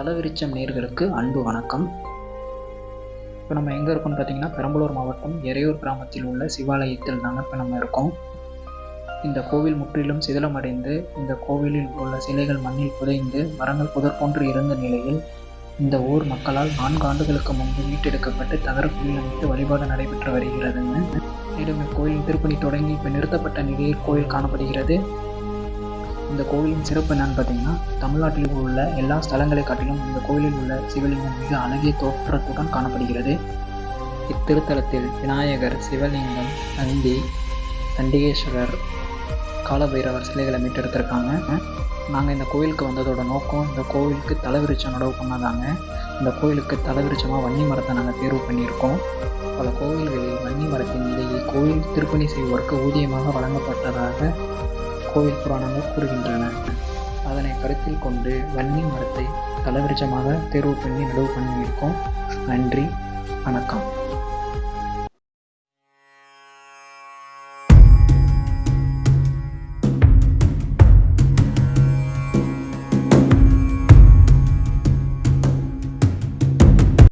தலவிருச்சம் நேர்களுக்கு அன்பு வணக்கம். இப்போ நம்ம எங்கே இருக்கோம்னு பார்த்தீங்கன்னா பெரம்பலூர் மாவட்டம் எறையூர் கிராமத்தில் உள்ள சிவாலயத்தில் தாங்க இப்போ நம்ம இருக்கோம். இந்த கோவில் முற்றிலும் சிதிலமடைந்து இந்த கோவிலில் உள்ள சிலைகள் மண்ணில் புதைந்து மரங்கள் புதர் போன்று இருந்த நிலையில் இந்த ஊர் மக்களால் நான்கு ஆண்டுகளுக்கு முன்பு மீட்டெடுக்கப்பட்டு தகரக்குழியில் அமைத்து வழிபாடு நடைபெற்று வருகிறதுங்க மேலும் இக்கோயிலின் திருப்பணி தொடங்கி இப்போ நிறுத்தப்பட்ட நிலையில் கோயில் காணப்படுகிறது. இந்த கோவிலின் சிறப்பு என்னன்னு பார்த்தீங்கன்னா தமிழ்நாட்டில் உள்ள எல்லா ஸ்தலங்களை காட்டிலும் இந்த கோவிலில் உள்ள சிவலிங்கம் மிக அழகிய தோற்றத்துடன் காணப்படுகிறது. இத்திருத்தலத்தில் விநாயகர் சிவலிங்கம் நந்தி சண்டிகேஸ்வரர் காலபைரவர் சிலைகளை மீட்டெடுத்திருக்காங்க. நாங்கள் இந்த கோயிலுக்கு வந்ததோட நோக்கம் இந்த கோவிலுக்கு தலைவிருச்சம் நடவு பண்ணதாங்க. இந்த கோயிலுக்கு தலைவிருச்சமாக வன்னி மரத்தை நாங்கள் தேர்வு பண்ணியிருக்கோம். பல கோவில்களில் வன்னி மரத்தின் இடையே கோயில் திருப்பணி செய்வோருக்கு ஊதியமாக வழங்கப்பட்டதாக கோவில் புராணங்கள் கூறுகின்றன. அதனை கருத்தில் கொண்டு வன்னி மரத்தை தலவிருச்சமாக தேர்வு பண்ணி நடவு பண்ணியிருக்கோம். நன்றி வணக்கம்.